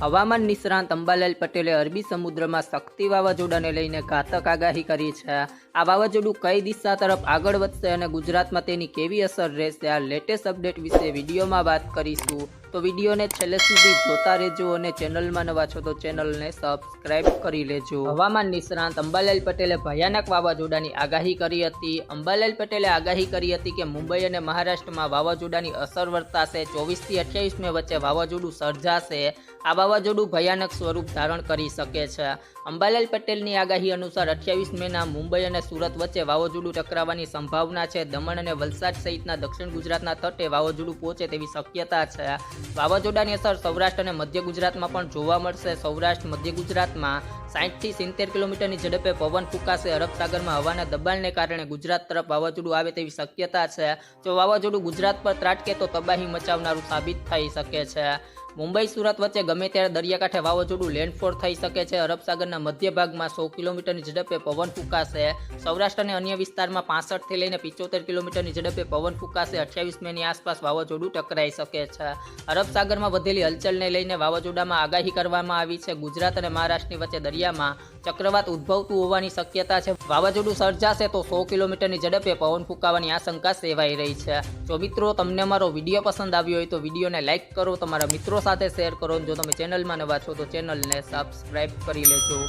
હવામાન નિષ્ણાંત અંબાલાલ પટેલે અરબી સમુદ્રમાં શક્તિ વાવાઝોડાને લઈને ઘાતક આગાહી કરી છે. આ વાવાઝોડું કઈ દિશા તરફ આગળ વધશે અને ગુજરાતમાં તેની કેવી અસર રહેશે, આ લેટેસ્ટ અપડેટ વિશે વિડીયોમાં વાત કરીશું. તો વિડીયોને છેલ્લે સુધી જોતા રહેજો અને ચેનલમાં નવા છો તો ચેનલને સબસ્ક્રાઇબ કરી લેજો. હવામાન નિષ્ણાંત અંબાલાલ પટેલે ભયાનક વાવાઝોડાની આગાહી કરી હતી. અંબાલાલ પટેલે આગાહી કરી હતી કે મુંબઈ અને મહારાષ્ટ્રમાં વાવાઝોડાની અસર વર્તાશે ચોવીસથી અઠ્યાવીસ મે વચ્ચે વાવાઝોડું સર્જાશે. આ વાવાઝોડું ભયાનક સ્વરૂપ ધારણ કરી શકે છે. અંબાલાલ પટેલની આગાહી અનુસાર અઠ્યાવીસ મેના મુંબઈ અને સુરત વચ્ચે વાવાઝોડું ટકરાવવાની સંભાવના છે. દમણ અને વલસાડ સહિતના દક્ષિણ ગુજરાતના તટે વાવાઝોડું પહોંચે તેવી શક્યતા છે. વાવાઝોડાની અસર સૌરાષ્ટ્ર અને મધ્ય ગુજરાતમાં પણ જોવા મળશે. સૌરાષ્ટ્ર, મધ્ય ગુજરાતમાં સાઠથી સિત્તેર કિલોમીટરની ઝડપે પવન ફૂંકાશે. અરબ સાગરમાં હવાના દબાણને કારણે ગુજરાત તરફ વાવાઝોડું આવે તેવી શક્યતા છે. જો વાવાઝોડું ગુજરાત પર ત્રાટકે તો તબાહી મચાવનારું સાબિત થઈ શકે છે. મુંબઈ, સુરત વચ્ચે ગમે ત્યારે દરિયાકાંઠે વાવાઝોડું લેન્ડફોલ થઈ શકે છે. અરબસાગરના મધ્ય ભાગમાં સો કિલોમીટરની ઝડપે પવન ફૂંકાશે. સૌરાષ્ટ્ર અને અન્ય વિસ્તારમાં પાસઠથી લઈને પિચોતેર કિલોમીટરની ઝડપે પવન ફૂંકાશે. અઠ્યાવીસ મેની આસપાસ વાવાઝોડું ટકરાઈ શકે છે. અરબસાગરમાં વધેલી હલચલને લઈને વાવાઝોડામાં આગાહી કરવામાં આવી છે. ગુજરાત અને મહારાષ્ટ્રની વચ્ચે દરિયામાં ચક્રવાત ઉદ્ભવતું હોવાની શક્યતા છે. વાવાઝોડું સર્જાશે તો સો કિલોમીટરની ઝડપે પવન ફૂંકાવાની આશંકા સેવાઈ રહી છે. જો મિત્રો, તમને મારો વીડિયો પસંદ આવ્યો હોય તો વિડીયોને લાઇક કરો. તમારા મિત્રો સાથે શેર કરો જો તમે ચેનલમાં નવા છો તો ચેનલને સબસ્ક્રાઈબ કરી લેજો.